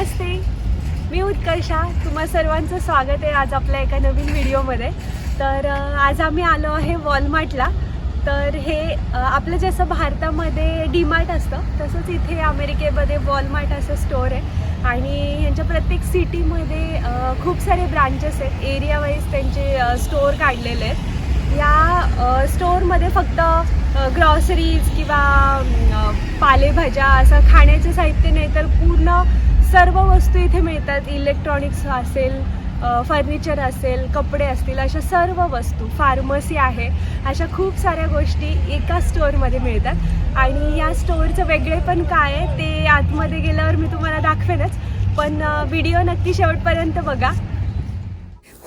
नमस्ते. मी उत्कर्षा. तुम्हा सर्वांचं स्वागत आहे आज आपल्या एका नवीन व्हिडिओमध्ये. तर आज आम्ही आलो आहे वॉलमार्टला. तर हे आपलं जसं भारतामध्ये डीमार्ट असतं तसंच इथे अमेरिकेमध्ये वॉलमार्ट असं स्टोअर आहे. आणि यांच्या प्रत्येक सिटीमध्ये खूप सारे ब्रांचेस आहेत. एरिया वाईज त्यांचे स्टोअर काढलेले आहेत. या स्टोअरमध्ये फक्त ग्रॉसरीज किंवा पालेभाज्या असं खाण्याचं साहित्य नाही तर पूर्ण सर्व वस्तू इथे मिळतात. इलेक्ट्रॉनिक्स असेल फर्निचर असेल कपडे असतील अशा सर्व वस्तू फार्मसी आहे. अशा खूप साऱ्या गोष्टी एका स्टोअरमध्ये मिळतात. आणि या स्टोअरचं वेगळे पण काय आहे ते आतमध्ये गेल्यावर मी तुम्हाला दाखवेनच. पण व्हिडिओ नक्की शेवटपर्यंत बघा.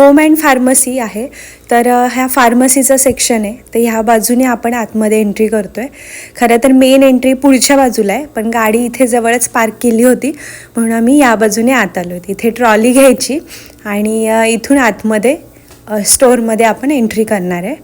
होम अँड फार्मसी आहे. तर ह्या फार्मसीचं सेक्शन आहे. तर ह्या बाजूने आपण आतमध्ये एंट्री करतो आहे खरं तर मेन एंट्री पुढच्या बाजूला आहे पण गाडी इथे जवळच पार्क केली होती. म्हणून आम्ही या बाजूने आत आलो इथे ट्रॉली घ्यायची आणि इथून आतमध्ये स्टोअरमध्ये आपण एंट्री करणार आहे.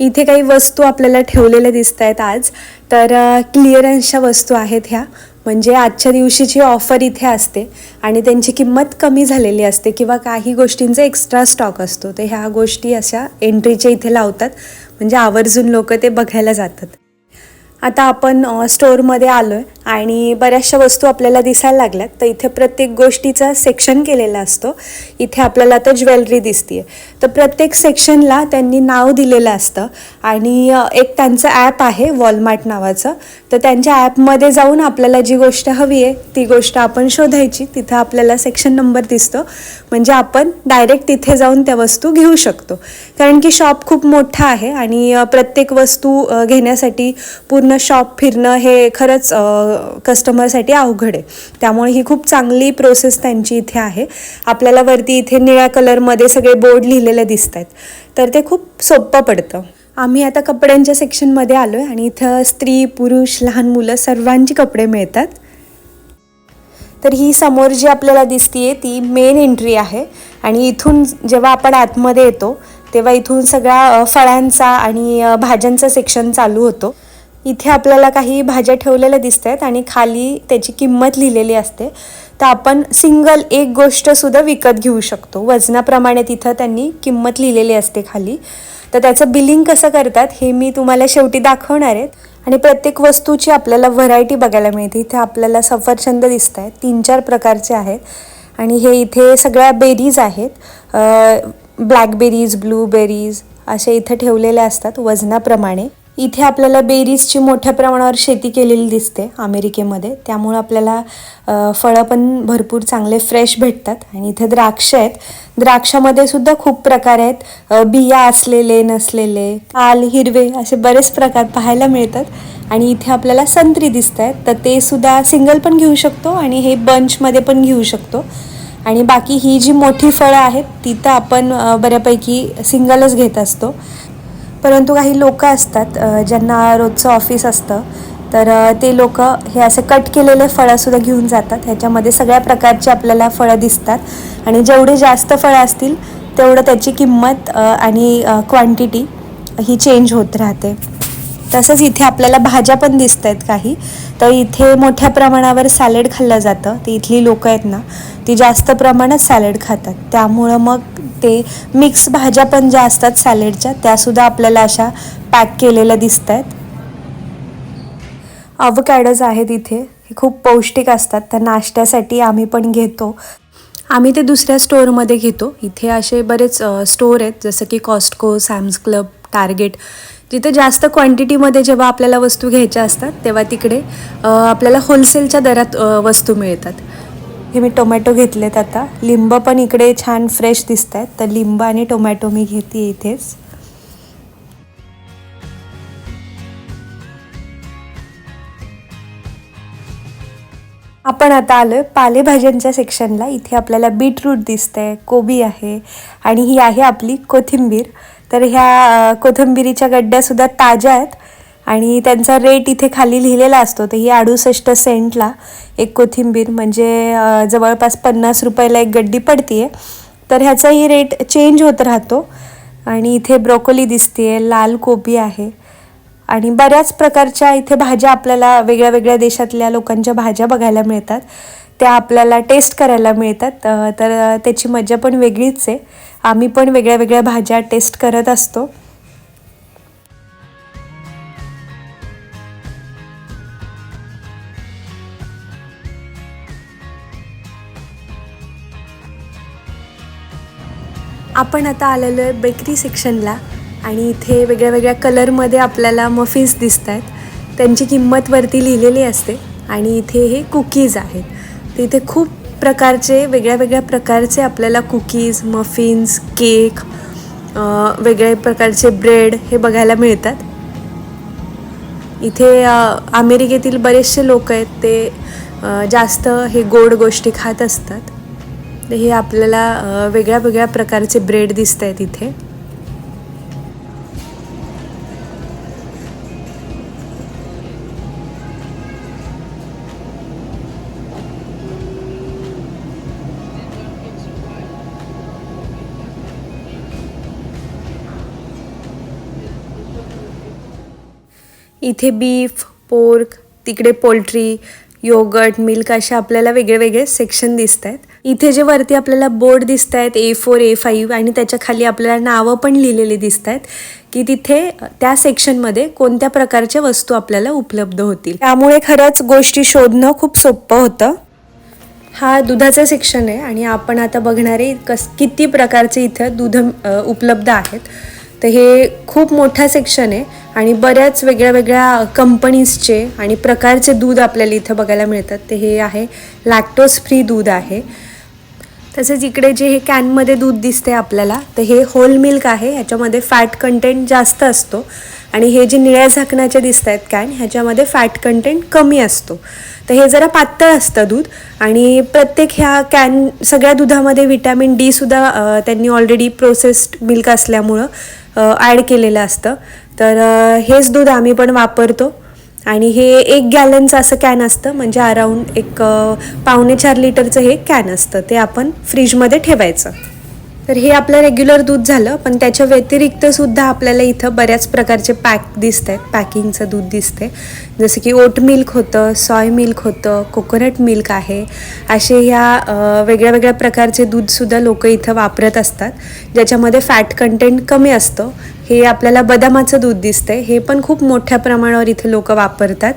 इथे काही वस्तू आपल्याला ठेवलेल्या दिसत आहेत आज. तर क्लिअरन्सच्या वस्तू आहेत ह्या. म्हणजे आजच्या दिवशीची ऑफर इथे असते आणि त्यांची किंमत कमी झालेली असते किंवा काही गोष्टींचा एक्स्ट्रा स्टॉक असतो. तर ह्या गोष्टी अशा एंट्रीच्या इथे लावतात. म्हणजे आवर्जून लोक ते बघायला जातात. आता आपण स्टोअरमध्ये आलो आहे आणि बऱ्याचशा वस्तू आपल्याला दिसायला लागल्यात. तर इथे प्रत्येक गोष्टीचा सेक्शन केलेला असतो. इथे आपल्याला आता ज्वेलरी दिसते तर प्रत्येक सेक्शनला त्यांनी नाव दिलेलं असतं आणि एक त्यांचं ॲप आहे वॉलमार्ट नावाचं. तर त्यांच्या ॲपमध्ये जाऊन आपल्याला जी गोष्ट हवी आहे ती गोष्ट आपण शोधायची. तिथं आपल्याला सेक्शन नंबर दिसतो. म्हणजे आपण डायरेक्ट तिथे जाऊन त्या वस्तू घेऊ शकतो. कारण की शॉप खूप मोठा आहे आणि प्रत्येक वस्तू घेण्यासाठी पूर्ण शॉप फिरणं हे खरंच कस्टमरसाठी अवघड आहे. त्यामुळे ही खूप चांगली प्रोसेस त्यांची इथे आहे. आपल्याला वरती इथे निळ्या कलरमध्ये सगळे बोर्ड लिहिलेले दिसत आहेत तर ते खूप सोपं पडतं. आम्ही आता कपड्यांच्या सेक्शनमध्ये आलो आहे आणि इथं स्त्री पुरुष लहान मुलं सर्वांची कपडे मिळतात. तर ही समोर जी आपल्याला दिसतीये ती मेन एंट्री आहे. आणि इथून जेव्हा आपण आतमध्ये येतो तेव्हा इथून सगळ्या फळांचा आणि भाज्यांचा सेक्शन चालू होतो. इथे आपल्याला काही भाज्या ठेवलेल्या दिसत आहेत आणि खाली त्याची किंमत लिहिलेली असते. तर आपण सिंगल एक गोष्टसुद्धा विकत घेऊ शकतो. वजनाप्रमाणे तिथं त्यांनी किंमत लिहिलेली असते खाली. तर त्याचं बिलिंग कसं करतात हे मी तुम्हाला शेवटी दाखवणार आहेत आणि प्रत्येक वस्तूची आपल्याला व्हरायटी बघायला मिळते. इथे आपल्याला सफरचंद दिसत आहेत तीन चार प्रकारचे आहेत. आणि हे इथे सगळ्या बेरीज आहेत. ब्लॅकबेरीज ब्लूबेरीज असे इथं ठेवलेल्या असतात वजनाप्रमाणे. इथे आपल्याला बेरीजची मोठ्या प्रमाणावर शेती केलेली दिसते अमेरिकेमध्ये. त्यामुळं आपल्याला फळं पण भरपूर चांगले फ्रेश भेटतात. आणि इथे द्राक्ष आहेत. द्राक्षामध्ये सुद्धा खूप प्रकार आहेत. बिया असलेले नसलेले पाल हिरवे असे बरेच प्रकार पाहायला मिळतात. आणि इथे आपल्याला संत्री दिसत आहेत. तर ते सुद्धा सिंगल पण घेऊ शकतो आणि हे बंचमध्ये पण घेऊ शकतो. आणि बाकी ही जी मोठी फळं आहेत ती तर आपण बऱ्यापैकी सिंगलच घेत असतो. परंतु काही लोक असतात ज्यांना रोजचं ऑफिस असतं तर ते लोक हे असे कट केलेले फळंसुद्धा घेऊन जातात. ह्याच्यामध्ये सगळ्या प्रकारची आपल्याला फळं दिसतात आणि जेवढे जास्त फळं असतील तेवढं त्याची किंमत आणि क्वांटिटी ही चेंज होत राहते. तसंच इथे आपल्याला भाज्या पण दिसत आहेत काही. तर इथे मोठ्या प्रमाणावर सॅलेड खाल्लं जातं. ती इथली लोकं आहेत ना ती जास्त प्रमाणात सॅलेड खातात. त्यामुळं मग ते मिक्स भाज्या पण ज्या असतात सॅलेडच्या त्यासुद्धा आपल्याला अशा पॅक केलेल्या दिसत आहेत अवकॅडोज आहेत इथे. हे खूप पौष्टिक असतात. त्या नाश्त्यासाठी आम्ही पण घेतो. आम्ही ते दुसऱ्या स्टोअरमध्ये घेतो. इथे असे बरेच स्टोअर आहेत. जसं की कॉस्टको सॅम्स क्लब टार्गेट तिथे जास्त क्वांटिटीमध्ये जेव्हा आपल्याला वस्तू घ्यायच्या असतात तेव्हा तिकडे आपल्याला होलसेलच्या दरात वस्तू मिळतात. हे मी टोमॅटो घेतलेत आता. लिंब पण इकडे छान फ्रेश दिसत आहेत तर लिंब आणि टोमॅटो मी घेते इथेच. आपण आता आलोय पालेभाज्यांच्या सेक्शनला इथे आपल्याला बीटरूट दिसतंय कोबी आहे आणि ही आहे आपली कोथिंबीर. तर ह्या कोथिंबिरीच्या गड्ड्यासुद्धा ताज्या आहेत आणि त्यांचा रेट इथे खाली लिहिलेला असतो. तर ही अडुसष्ट सेंटला एक कोथिंबीर. म्हणजे जवळपास पन्नास रुपयाला एक गड्डी पडतीये. तर ह्याचाही रेट चेंज होत राहतो. आणि इथे ब्रोकोली दिसते लाल कोबी आहे. आणि बऱ्याच प्रकारच्या इथे भाज्या आपल्याला वेगळ्या वेगळ्या देशातल्या लोकांच्या भाज्या बघायला मिळतात. त्या आपल्याला टेस्ट करायला मिळतात. तर त्याची मजा पण वेगळीच आहे. आम्ही पण वेगळ्या वेगळ्या भाज्या टेस्ट करत असतो. आपण आता आलेलो आहे बेकरी सेक्शनला आणि इथे वेगळ्या वेगळ्या कलरमध्ये आपल्याला मफिन्स दिसत आहेत त्यांची किंमत वरती लिहिलेली असते आणि इथे हे कुकीज आहेत. तर इथे खूप प्रकारचे वेगळ्या वेगळ्या प्रकारचे आपल्याला कुकीज मफिन्स केक वेगळ्या प्रकारचे ब्रेड हे बघायला मिळतात. इथे अमेरिकेतील बरेचसे लोक आहेत ते जास्त हे गोड गोष्टी खात असतात. हे आपल्याला वेगळ्या वेगळ्या प्रकारचे ब्रेड दिसत आहेत इथे. इथे बीफ पोर्क तिकडे पोल्ट्री योगर्ट मिल्क अशा आपल्याला वेगळे वेगळे सेक्शन दिसत आहेत इथे जे वरती आपल्याला बोर्ड दिसत आहेत ए फोर ए फाईव्ह आणि त्याच्याखाली आपल्याला नावं पण लिहिलेली दिसत आहेत की तिथे त्या सेक्शनमध्ये कोणत्या प्रकारच्या वस्तू आपल्याला उपलब्ध होतील. त्यामुळे खरंच गोष्टी शोधणं खूप सोपं होतं. हा दुधाचं सेक्शन आहे आणि आपण आता बघणारे कस किती प्रकारचे इथं दूध उपलब्ध आहेत. तर हे खूप मोठा सेक्शन आहे. आणि बऱ्याच वेगळ्या वेगळ्या कंपनीजचे आणि प्रकारचे दूध आपल्याला इथं बघायला मिळतात. ते हे आहे लॅक्टोज फ्री दूध आहे. तसेच इकडे जे हे कॅनमध्ये दूध दिसते आपल्याला तर हे होल मिल्क आहे. ह्याच्यामध्ये फॅट कंटेंट जास्त असतो. आणि हे जे निळ्या झाकणाचे दिसत आहेत कॅन ह्याच्यामध्ये फॅट कंटेंट कमी असतो. तर हे जरा पातळ असतं दूध. आणि प्रत्येक ह्या कॅन सगळ्या दुधामध्ये व्हिटॅमिन डी सुद्धा त्यांनी ऑलरेडी प्रोसेस्ड मिल्क असल्यामुळं ॲड केलेलं असतं. तर हेच दूध आम्ही पण वापरतो. आणि हे एक गॅलनचं असं कॅन असतं. म्हणजे अराऊंड एक पावणे चार लिटरचं हे कॅन असतं. ते आपण फ्रीजमध्ये ठेवायचं. तर हे आपलं रेग्युलर दूध झालं. पण त्याच्या व्यतिरिक्तसुद्धा आपल्याला इथं बऱ्याच प्रकारचे पॅक दिसत आहेत पॅकिंगचं दूध दिसते जसं की ओट मिल्क होतं सॉय मिल्क होतं कोकोनट मिल्क आहे. असे ह्या वेगळ्या वेगळ्या प्रकारचे दूधसुद्धा लोक इथं वापरत असतात. ज्याच्यामध्ये फॅट कंटेंट कमी असतं. हे आपल्याला बदामाचं दूध दिसतंय. हे पण खूप मोठ्या प्रमाणावर इथे लोक वापरतात.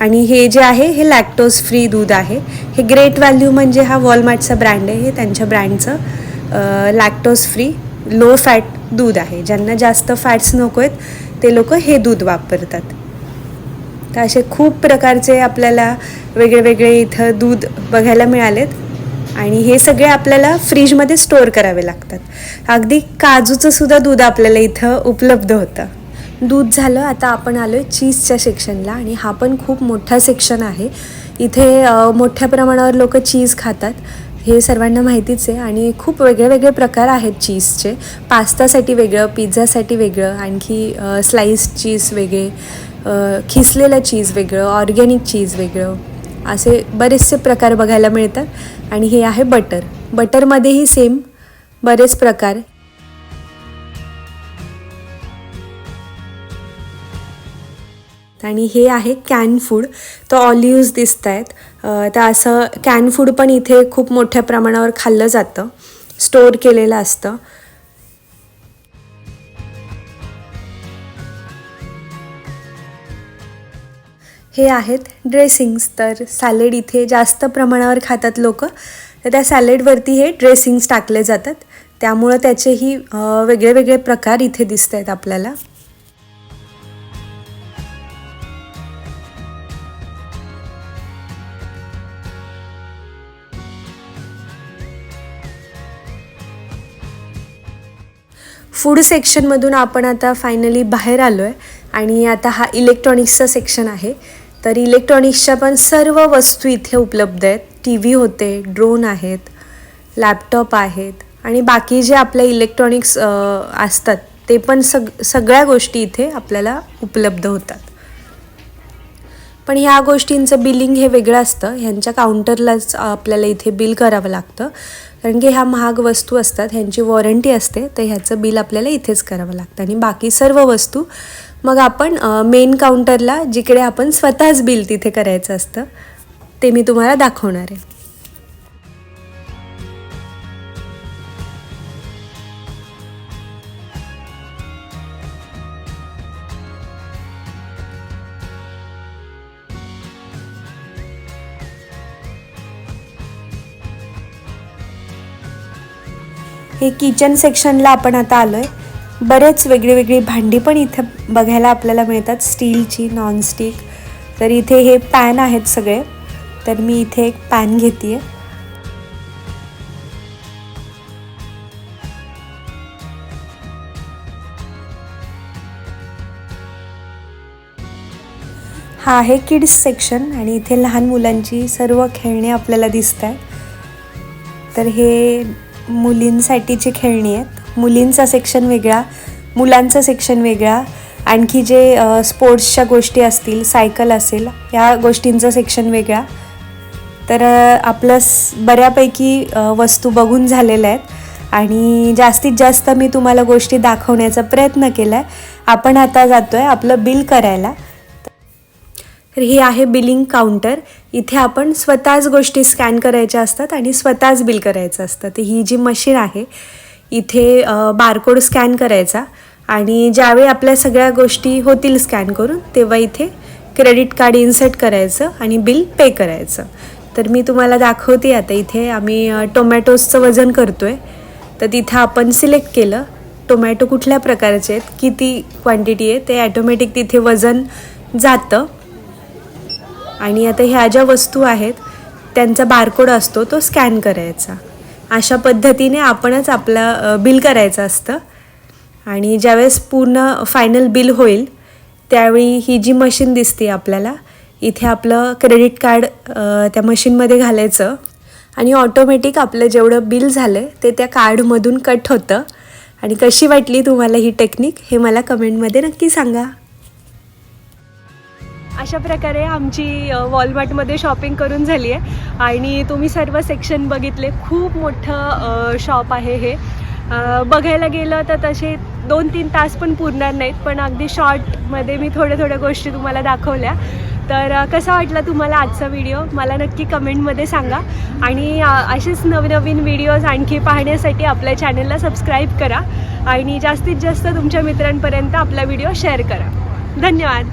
आणि हे जे आहे हे लॅक्टोज फ्री दूध आहे. हे ग्रेट व्हॅल्यू म्हणजे हा वॉलमार्टचा ब्रँड आहे. हे त्यांच्या ब्रँडचं लॅक्टोज फ्री लो फॅट दूध आहे. ज्यांना जास्त फॅट्स नको आहेत ते लोक हे दूध वापरतात. तर असे खूप प्रकारचे आपल्याला वेगळे वेगळे इथं दूध बघायला मिळालेत. आणि हे सगळे आपल्याला फ्रीजमध्ये स्टोअर करावे लागतात. अगदी काजूचं सुद्धा दूध आपल्याला इथं उपलब्ध होतं. दूध झालं आता आपण आलो आहे चीजच्या सेक्शनला आणि हा पण खूप मोठा सेक्शन आहे. इथे मोठ्या प्रमाणावर लोक चीज खातात. हे सर्वांना माहितीच आहे आणि खूप वेगळे वेगळे प्रकार आहेत चीजचे. पास्तासाठी वेगळं पिझ्झासाठी वेगळं आणखी स्लाईस चीज वेगळे खिसलेलं चीज वेगळं ऑर्गॅनिक चीज वेगळं. असे बरेचसे प्रकार बघायला मिळतात. आणि हे आहे बटर. बटरमध्येही सेम बरेच प्रकार. आणि हे आहे कॅन फूड तर ऑलिव्ज दिसत आहेत तर असं कॅन फूड पण इथे खूप मोठ्या प्रमाणावर खाल्लं जातं. स्टोअर केलेलं असतं. हे आहेत ड्रेसिंग्स. तर सॅलेड इथे जास्त प्रमाणावर खातात लोक. तर त्या सॅलेडवरती हे ड्रेसिंग्स टाकले जातात. त्यामुळं त्याचेही वेगळे वेगळे प्रकार इथे दिसत आहेत आपल्याला. फूड सेक्शनमधून आपण आता फायनली बाहेर आलो आहे आणि आता हा इलेक्ट्रॉनिक्सचा सेक्शन आहे. तर इलेक्ट्रॉनिक्सच्या पण सर्व वस्तू इथे उपलब्ध आहेत. टी व्ही होते ड्रोन आहेत लॅपटॉप आहेत आणि बाकी जे आपले इलेक्ट्रॉनिक्स असतात ते पण सग सगळ्या गोष्टी इथे आपल्याला उपलब्ध होतात. पण ह्या गोष्टींचं बिलिंग हे वेगळं असतं. ह्यांच्या काउंटरलाच आपल्याला इथे बिल करावं लागतं. कारण की ह्या महाग वस्तू असतात ह्यांची वॉरंटी असते तर ह्याचं बिल आपल्याला इथेच करावं लागतं. आणि बाकी सर्व वस्तू मग आपण मेन काउंटरला जिकडे आपण स्वतःच बिल तिथे करायचं असतं ते मी तुम्हाला दाखवणार आहे. हे किचन सेक्शनला आपण आता आलो आहे बरेच वेगळी वेगळी भांडी पण इथे बघायला आपल्याला मिळतात. स्टीलची नॉनस्टिक तर इथे हे पॅन आहेत सगळे. तर मी इथे एक पॅन घेते हा आहे किड्स सेक्शन आणि इथे लहान मुलांची सर्व खेळणी आपल्याला दिसत आहेत तर हे मुलींसाठीची खेळणी आहेत. मुलींचा सेक्शन वेगळा मुलांचा सेक्शन वेगळा आणखी जे स्पोर्ट्सच्या गोष्टी असतील सायकल असेल या गोष्टींचं सेक्शन वेगळा. तर आपलं बऱ्यापैकी वस्तू बघून झालेल्या आहेत. आणि जास्तीत जास्त मी तुम्हाला गोष्टी दाखवण्याचा प्रयत्न केला आहे आपण आता जातो आहे आपलं बिल करायला. तर हे आहे बिलिंग काउंटर. इथे आपण स्वतःच गोष्टी स्कॅन करायच्या असतात आणि स्वतःच बिल करायचं असतं. तर ही जी मशीन आहे इथे बारकोड स्कॅन करायचा आणि ज्यावेळी आपल्या सगळ्या गोष्टी होतील स्कॅन करून तेव्हा इथे क्रेडिट कार्ड इन्सर्ट करायचं आणि बिल पे करायचं. तर मी तुम्हाला दाखवते आता इथे आम्ही टोमॅटोजचं वजन करतो आहे तर तिथं आपण सिलेक्ट केलं. टोमॅटो कुठल्या प्रकारचे आहेत किती क्वांटिटी आहे ते ॲटोमॅटिक तिथे वजन जातं. आणि आता ह्या ज्या वस्तू आहेत त्यांचा बारकोड असतो तो स्कॅन करायचा. अशा पद्धतीने आपणच आपलं बिल करायचं असतं. आणि ज्यावेळेस पूर्ण फायनल बिल होईल त्यावेळी ही जी मशीन दिसते आपल्याला इथे आपलं क्रेडिट कार्ड त्या मशीनमध्ये घालायचं. आणि ऑटोमॅटिक आपलं जेवढं बिल झालं ते त्या कार्डमधून कट होतं. आणि कशी वाटली तुम्हाला ही टेक्निक हे मला कमेंटमध्ये नक्की सांगा. अशा प्रकारे आमची वॉलमार्टमध्ये शॉपिंग करून झाली आहे आणि तुम्ही सर्व सेक्शन बघितले. खूप मोठं शॉप आहे हे. बघायला गेलं तर तसे दोन तीन तास पण पुरणार नाहीत. पण अगदी शॉर्टमध्ये मी थोड्या थोड्या गोष्टी तुम्हाला दाखवल्या. तर कसा वाटला तुम्हाला आजचा व्हिडिओ मला नक्की कमेंटमध्ये सांगा. आणि असेच नवनवीन व्हिडिओज आणखी पाहण्यासाठी आपल्या चॅनलला सबस्क्राईब करा. आणि जास्तीत जास्त तुमच्या मित्रांपर्यंत आपला व्हिडिओ शेअर करा. धन्यवाद.